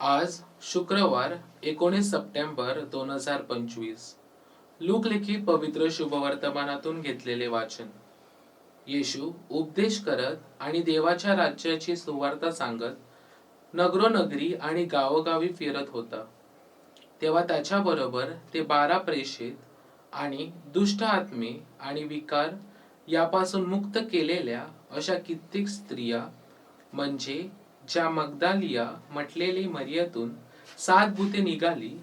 आज शुक्रवार एकोणीस सप्टेंबर दोन हजार पंचवीस. लोकलेखी पवित्र शुभवर्तमानातून घेतलेले वाचन. येशू उपदेश करत आणि देवाच्या राज्याची सुवार्ता सांगत नगरोनगरी आणि गावोगावी फिरत होता. तेव्हा त्याच्याबरोबर ते बारा प्रेषित आणि दुष्ट आत्मे आणि विकार यापासून मुक्त केलेल्या अशा कित्येक स्त्रिया म्हणजे ज्या मगदालिया म्हटलेली मरियातून सात भूते निघाली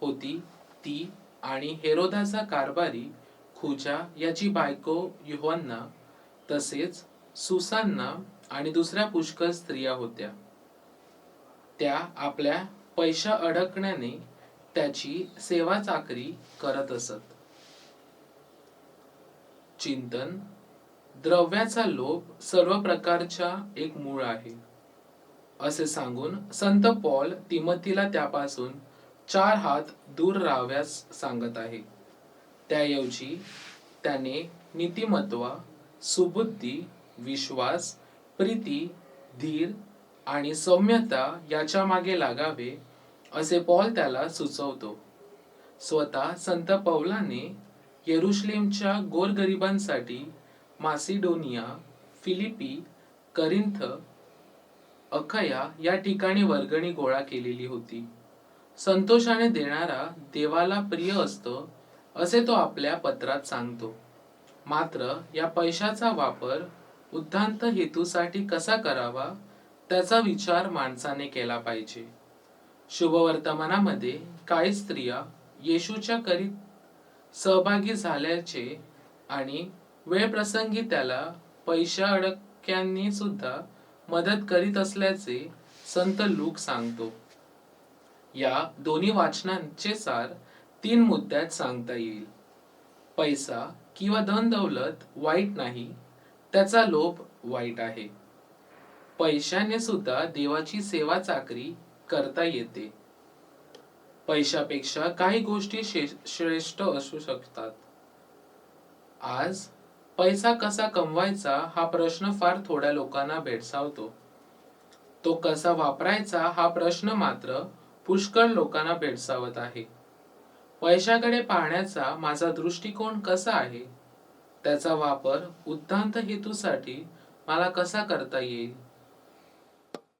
होती ती आणि हेरोदाचा कारभारी खुजा याची बायको युहन्ना तसेच सुसांना आणि दुसऱ्या पुष्कळ स्त्रिया होत्या. त्या आपल्या पैशा अडकण्याने त्याची सेवा चाकरी करत असत. चिंतन द्रव्याचा लोभ सर्व प्रकारच्या एक मूळ आहे. असे सांगून संत पॉल तिमतीला त्यापासून चार हात दूर राहाव्यास सांगत आहे. त्याऐवजी त्याने नीतिमत्वा सुबुद्धी विश्वास प्रीती धीर आणि सौम्यता याच्या मागे लागावे असे पॉल त्याला सुचवतो. स्वतः संत पौलाने येरुश्लेमच्या गोरगरिबांसाठी मासिडोनिया फिलिपी करिंथ अखया या ठिकाणी वर्गणी गोळा केलेली होती. संतोषाने देणारा देवाला प्रिय असतो असे तो आपल्या पत्रात सांगतो. मात्र या पैशाचा वापर उद्धांत हेतूसाठी कसा करावा त्याचा विचार माणसाने केला पाहिजे. शुभवर्तमानामध्ये काही स्त्रिया येशूच्या करीत सहभागी झाल्याचे आणि वेळप्रसंगी त्याला पैशा अडक्यांनी सुद्धा मदत करीत असल्याचे संत लूक सांगतो. या दोन्ही वाचनांचे सार तीन मुद्द्यात सांगता येईल. पैसा किंवा धन दौलत वाईट नाही त्याचा लोभ वाईट आहे. पैशाने सुद्धा देवाची सेवा चाकरी करता येते. पैशापेक्षा काही गोष्टी श्रेष्ठ असू शकतात. आज पैसा कसा कमवायचा हा प्रश्न फार थोड्या लोकांना भेडसावतो. तो कसा वापरायचा हा प्रश्न मात्र पुष्कळ लोकांना भेडसावत आहे. पैशाकडे पाहण्याचा माझा दृष्टिकोन कसा आहे? त्याचा वापर उद्धांत हेतूसाठी मला कसा करता येईल?